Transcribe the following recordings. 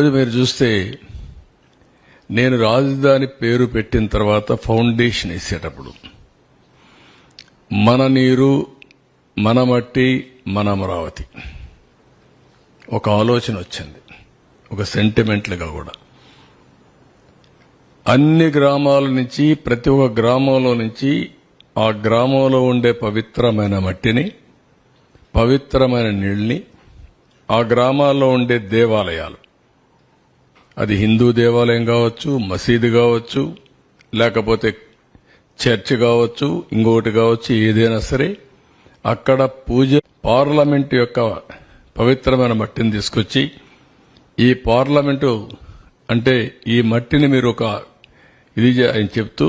ఈరోజు మీరు చూస్తే నేను రాజధాని పేరు పెట్టిన తర్వాత ఫౌండేషన్ వేసేటప్పుడు మన నీరు మన మట్టి మన అమరావతి. ఒక ఆలోచన వచ్చింది. ఒక సెంటిమెంట్లుగా కూడా. అన్ని గ్రామాల నుంచి ప్రతి ఒక్క గ్రామంలో నుంచి ఆ గ్రామంలో ఉండే పవిత్రమైన మట్టిని పవిత్రమైన నీళ్ళని ఆ గ్రామాల్లో ఉండే దేవాలయాలు అది హిందూ దేవాలయం కావచ్చు మసీదు కావచ్చు లేకపోతే చర్చ్ కావచ్చు ఇంకొకటి కావచ్చు ఏదైనా సరే అక్కడ పూజ పార్లమెంట్ యొక్క పవిత్రమైన మట్టిని తీసుకొచ్చి ఈ పార్లమెంటు అంటే ఈ మట్టిని మీరు ఒక ఇది ఆయన చెప్తూ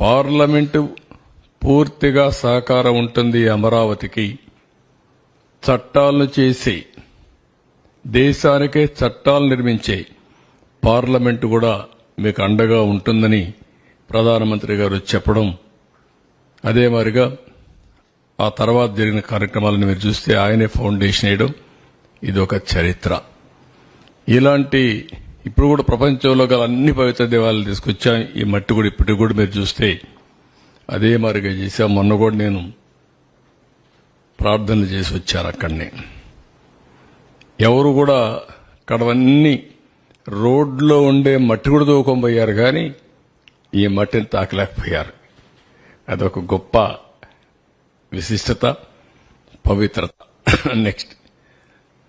పార్లమెంటు పూర్తిగా సహకారం ఉంటుంది అమరావతికి చట్టాలను చేసి దేశానికే చట్టాలు నిర్మించే పార్లమెంటు కూడా మీకు అండగా ఉంటుందని ప్రధానమంత్రి గారు చెప్పడం అదే మాదిరిగా ఆ తర్వాత జరిగిన కార్యక్రమాలను మీరు చూస్తే ఆయనే ఫౌండేషన్ వేయడం ఇది ఒక చరిత్ర. ఇలాంటి ఇప్పుడు కూడా ప్రపంచంలో గల అన్ని పవిత్ర దేవాలయాలు తీసుకొచ్చాం. ఈ మట్టి కూడా ఇప్పటికి కూడా మీరు చూస్తే అదే మాదిరిగా చేశాం. మొన్న కూడా నేను ప్రార్థనలు చేసి వచ్చాను అక్కడనే. ఎవరు కూడా కడవన్నీ రోడ్లో ఉండే మట్టి కూడా తోకొనిపోయారు కానీ ఈ మట్టిని తాకలేకపోయారు. అదొక గొప్ప విశిష్టత పవిత్రత. నెక్స్ట్